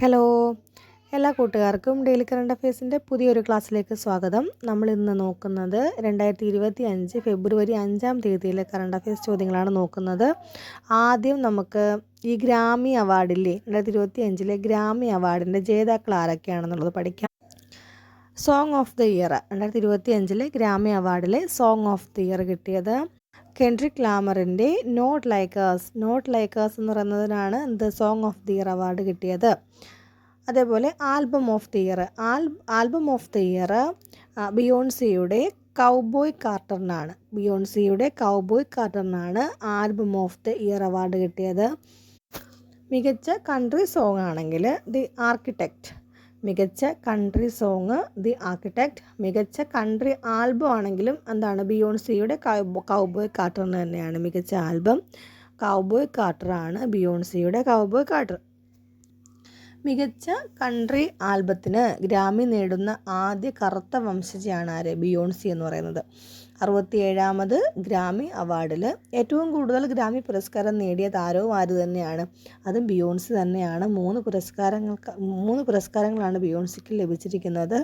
Hello എല്ലാ കൂട്ടുകാർക്കും daily current അഫയേഴ്സിന്റെ പുതിയൊരു ക്ലാസ്സിലേക്ക് സ്വാഗതം. നമ്മൾ ഇന്ന് നോക്കുന്നത് രണ്ടായിരത്തി ഇരുപത്തി അഞ്ച് ഫെബ്രുവരി അഞ്ചാം തീയതിയിലെ കറണ്ട് അഫയേഴ്സ് ചോദ്യങ്ങളാണ് നോക്കുന്നത്. ആദ്യം നമുക്ക് ഈ ഗ്രാമി അവാർഡില്ലേ രണ്ടായിരത്തി ഇരുപത്തി അഞ്ചിലെ ഗ്രാമി അവാർഡിന്റെ ജേതാക്കൾ ആരൊക്കെയാണെന്നുള്ളത് പഠിക്കാം. സോങ് ഓഫ് ദി ഇയർ രണ്ടായിരത്തി ഇരുപത്തി അഞ്ചിലെ ഗ്രാമി അവാർഡിലെ സോങ് ഓഫ് ദി ഇയർ കിട്ടിയത് കെൻഡ്രിക് ലാമറിന്റെ നോട്ട് ലൈക്കേഴ്സ് നോട്ട് ലൈക്കേഴ്സ് എന്ന് പറയുന്നതിനാണ് the song of the year award കിട്ടിയത്. അതേപോലെ album of the year al album of the year ബിയോൺസിയുടെ cowboy കാർട്ടറിനാണ് ബിയോൺസിയുടെ cowboy കാർട്ടറിനാണ് album of the year award കിട്ടിയത്. മികച്ച country song ആണെങ്കിൽ ദി ആർക്കിടെക്റ്റ് മികച്ച കൺട്രി സോങ് ദി ആർക്കിടെക്റ്റ് മികച്ച കൺട്രി ആൽബം ആണെങ്കിലും എന്താണ് ബിയോൺസിയുടെ കൗബോയ് കാർട്ടർ തന്നെയാണ് മികച്ച ആൽബം കൗബോയ് കാർട്ടറാണ് ബിയോൺസിയുടെ കൗബോയ് കാർട്ടർ മികച്ച കൺട്രി ആൽബത്തിന് ഗ്രാമി നേടുന്ന ആദ്യ കറുത്ത വംശജയാണ് ആര്? ബിയോൺസി എന്ന് പറയുന്നത്. അറുപത്തിയേഴാമത് ഗ്രാമി അവാർഡിൽ ഏറ്റവും കൂടുതൽ ഗ്രാമി പുരസ്കാരം നേടിയ താരവും ആര് തന്നെയാണ്? അതും ബിയോൺസി തന്നെയാണ്. മൂന്ന് പുരസ്കാരങ്ങൾ മൂന്ന് പുരസ്കാരങ്ങളാണ് ബിയോൺസിക്ക് ലഭിച്ചിരിക്കുന്നത്.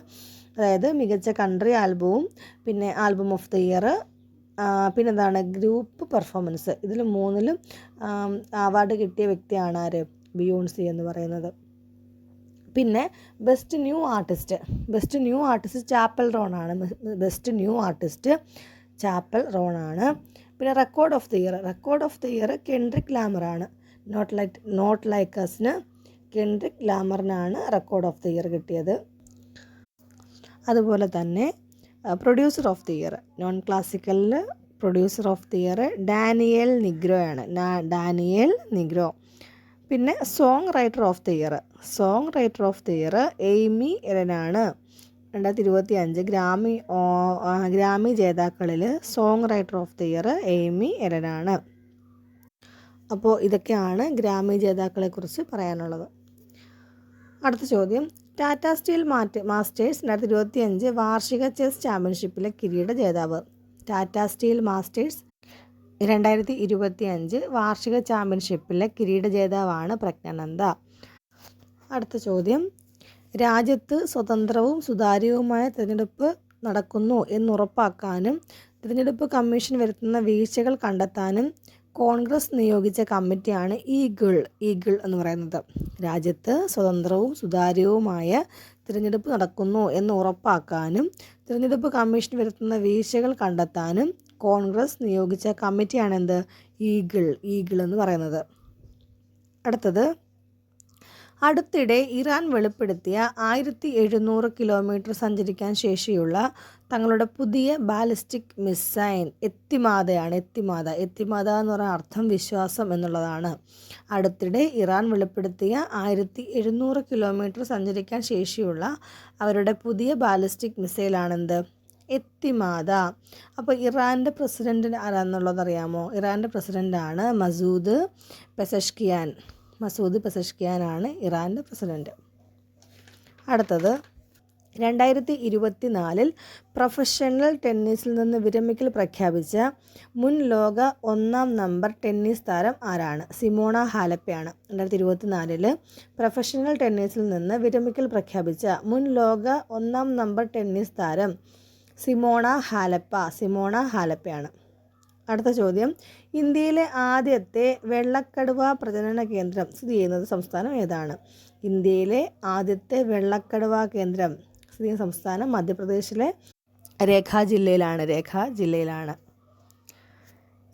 അതായത് മികച്ച കൺട്രി ആൽബവും പിന്നെ ആൽബം ഓഫ് ദ ഇയർ പിന്നെന്താണ്? Group performance. ഇതിൽ മൂന്നിലും അവാർഡ് കിട്ടിയ വ്യക്തിയാണ് ആര്? ബിയോൺസി എന്ന് പറയുന്നത്. പിന്നെ best new artist best new artist Chappell റോണാണ് best new artist Chappell റോണാണ് പിന്നെ record of the year record of the year Kendrick ലാമറാണ് not like not ലൈക്കേഴ്സിന് കെൻഡ്രിക് ലാമറിനാണ് റെക്കോർഡ് ഓഫ് ദി ഇയർ കിട്ടിയത്. അതുപോലെ തന്നെ producer of the year non ക്ലാസിക്കലിൽ producer of the year Daniel Nigro ആണ്. Daniel Nigro പിന്നെ songwriter of the year songwriter of the year Amy എലനാണ് രണ്ടായിരത്തി ഇരുപത്തി അഞ്ച് Grammy Grammy ജേതാക്കളിൽ songwriter of the year Amy എലനാണ് അപ്പോൾ ഇതൊക്കെയാണ് ഗ്രാമി ജേതാക്കളെക്കുറിച്ച് പറയാനുള്ളത്. അടുത്ത ചോദ്യം. ടാറ്റ സ്റ്റീൽ മാറ്റ് മാസ്റ്റേഴ്സ് രണ്ടായിരത്തി ഇരുപത്തി അഞ്ച് വാർഷിക ചെസ് ചാമ്പ്യൻഷിപ്പിലെ കിരീട ജേതാവ്. ടാറ്റ സ്റ്റീൽ മാസ്റ്റേഴ്സ് രണ്ടായിരത്തി ഇരുപത്തി അഞ്ച് വാർഷിക ചാമ്പ്യൻഷിപ്പിലെ കിരീട ജേതാവാണ് പ്രജ്ഞാനന്ദ. അടുത്ത ചോദ്യം. രാജ്യത്ത് സ്വതന്ത്രവും സുതാര്യവുമായ തിരഞ്ഞെടുപ്പ് നടക്കുന്നു എന്നുറപ്പാക്കാനും തിരഞ്ഞെടുപ്പ് കമ്മീഷൻ വരുത്തുന്ന വീഴ്ചകൾ കണ്ടെത്താനും കോൺഗ്രസ് നിയോഗിച്ച കമ്മിറ്റിയാണ് ഈഗിൾ ഈഗിൾ എന്ന് പറയുന്നത്. രാജ്യത്ത് സ്വതന്ത്രവും സുതാര്യവുമായ തിരഞ്ഞെടുപ്പ് നടക്കുന്നു എന്ന് ഉറപ്പാക്കാനും തിരഞ്ഞെടുപ്പ് കമ്മീഷൻ വരുത്തുന്ന വീഴ്ചകൾ കണ്ടെത്താനും കോൺഗ്രസ് നിയോഗിച്ച കമ്മിറ്റിയാണ് എന്ത് ഈഗിൾ ഈഗിൾ എന്ന് പറയുന്നത്. അടുത്തത് അടുത്തിടെ ഇറാൻ വെളിപ്പെടുത്തിയ ആയിരത്തി എഴുന്നൂറ് കിലോമീറ്റർ സഞ്ചരിക്കാൻ ശേഷിയുള്ള തങ്ങളുടെ പുതിയ ബാലിസ്റ്റിക് മിസൈൽ എത്തിമാതയാണ് എത്തിമാത. എത്തിമാത എന്ന് പറയുന്ന അർത്ഥം വിശ്വാസം എന്നുള്ളതാണ്. അടുത്തിടെ ഇറാൻ വെളിപ്പെടുത്തിയ ആയിരത്തി എഴുന്നൂറ് കിലോമീറ്റർ സഞ്ചരിക്കാൻ ശേഷിയുള്ള അവരുടെ പുതിയ ബാലിസ്റ്റിക് മിസൈലാണെന്ത്? എത്തിമാത. അപ്പോൾ ഇറാന്റെ പ്രസിഡന്റ് ആരാന്നുള്ളത് അറിയാമോ? ഇറാന്റെ പ്രസിഡന്റാണ് മസൂദ് പെസഷ്കിയാൻ. മസൂദ് പെസഷ്കിയാനാണ് ഇറാന്റെ പ്രസിഡന്റ് അടുത്തത് രണ്ടായിരത്തി ഇരുപത്തി നാലിൽ പ്രൊഫഷണൽ ടെന്നീസിൽ നിന്ന് വിരമിക്കൽ പ്രഖ്യാപിച്ച മുൻ ലോക ഒന്നാം നമ്പർ ടെന്നീസ് താരം ആരാണ്? സിമോണ ഹാലപ്പയാണ്. രണ്ടായിരത്തി ഇരുപത്തി നാലിൽ പ്രൊഫഷണൽ ടെന്നീസിൽ നിന്ന് വിരമിക്കൽ പ്രഖ്യാപിച്ച മുൻ ലോക ഒന്നാം നമ്പർ ടെന്നീസ് താരം സിമോണ ഹാലപ്പ സിമോണ ഹാലപ്പയാണ്. അടുത്ത ചോദ്യം. ഇന്ത്യയിലെ ആദ്യത്തെ വെള്ളക്കടുവ പ്രജനന കേന്ദ്രം സ്ഥിതി ചെയ്യുന്നത് സംസ്ഥാനം ഏതാണ്? ഇന്ത്യയിലെ ആദ്യത്തെ വെള്ളക്കടുവ കേന്ദ്രം സ്ഥിതി ചെയ്യുന്ന സംസ്ഥാനം മധ്യപ്രദേശിലെ രേഖ ജില്ലയിലാണ്. രേഖ ജില്ലയിലാണ്.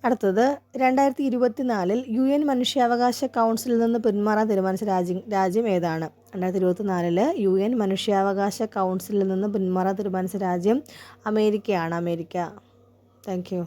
അടുത്തത്. രണ്ടായിരത്തി ഇരുപത്തിനാലിൽ യു എൻ മനുഷ്യാവകാശ കൗൺസിലിൽ നിന്ന് പിന്മാറാൻ തീരുമാനിച്ച രാജ്യം രാജ്യം ഏതാണ്? രണ്ടായിരത്തി ഇരുപത്തി നാലിൽ യു എൻ മനുഷ്യാവകാശ കൗൺസിലിൽ നിന്ന് പിന്മാറാൻ തീരുമാനിച്ച രാജ്യം അമേരിക്കയാണ്. അമേരിക്ക. Thank you